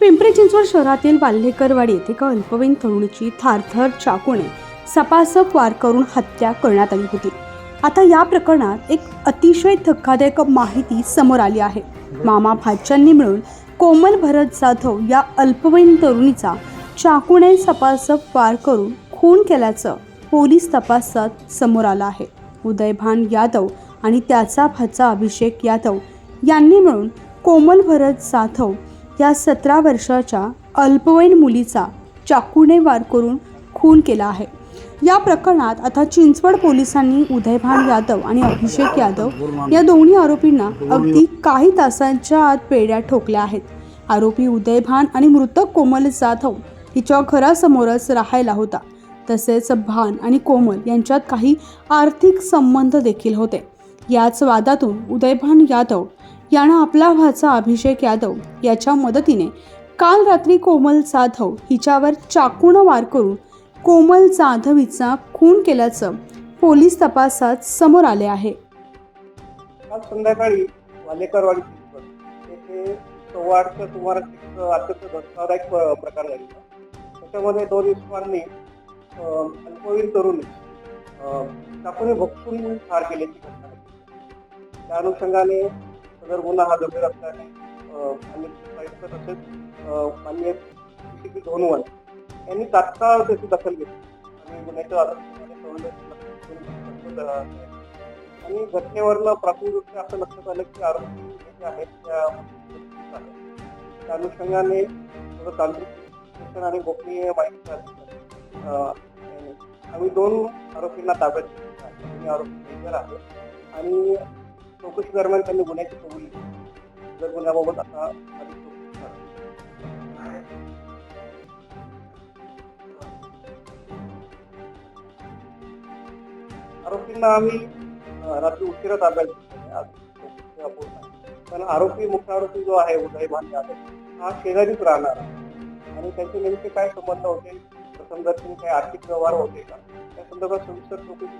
पिंपरी चिंचवड शहरातील वाल्हेकरवाडी येथे एका अल्पवयीन तरुणीची थारथर चाकूने सपासप वार करून हत्या करण्यात आली होती. आता या प्रकरणात एक अतिशय धक्कादायक माहिती समोर आली आहे. मामा भाच्यांनी मिळून कोमल भरत जाधव या अल्पवयीन तरुणीचा चाकूने सपासप वार करून खून केल्याचं पोलीस तपासात समोर आलं आहे. उदयभान यादव आणि त्याचा भाचा अभिषेक यादव यांनी मिळून कोमल भरत जाधव या सतरा वर्षाच्या अल्पवयीन मुलीचा चाकूने वार करून खून केला आहे. या प्रकरणात आता चिंचवड पोलिसांनी उदयभान यादव आणि अभिषेक यादव या दोन्ही आरोपींना अगदी काही तासांच्या आत पेड्या ठोकल्या आहेत. आरोपी उदयभान आणि मृतक कोमल जाधव हिच्या घरासमोरच राहायला होता. तसेच भान आणि कोमल यांच्यात काही आर्थिक संबंध देखील होते. याच वादातून उदयभान यादव यानं आपला भाचा अभिषेक यादव याच्या मदतीने काल रात्री कोमल जाधव हिच्यावर चाकूनं वार करून कोमल जाधव हिचा खून केल्याचं पोलीस तपासात समोर आले आहे. काल संध्याकाळी वालेकरवाडी येथे सव्वा सुमारास एक अत्यंत धक्कादायक प- प्रकार झालेला त्याच्यामध्ये दोन इसमांनी अं, अल्पवयीन तरुणी अं, चाकूने भक्षून ठार केल्याची घटना घडली. त्या अनुषंगाने जर गुन्हा हा गंभीर असल्याने अं, मान्य तसेच अं, मान्य यांनी तात्काळ त्याची दखल घेतली. आणि गुन्ह्याच्या आधाराने आणि घटनेवरनं प्राथमिकदृष्ट्या असं लक्षात आलं की आरोपी जे जे आहेत त्या त्या अनुषंगाने तांत्रिक शिक्षण आणि गोपनीय माहिती आम्ही दोन आरोपींना ताब्यात घेतलं. आहे. आरोपी मेजर आहेत आणि चौकशी दरम्यान त्यांनी गुन्ह्याची कबुली जर गुन्ह्याबाबत आता आरोपींना आम्ही रात्री उशिरा ताब्यात आज पण आरोपी मुख्य आरोपी जो आहे उदय भान यादव हा शेजारीच राहणार आणि त्यांचे नेमके काय संबंध होते? प्रथम जर काही आर्थिक व्यवहार होते का? त्या संदर्भात सविस्तर चौकशी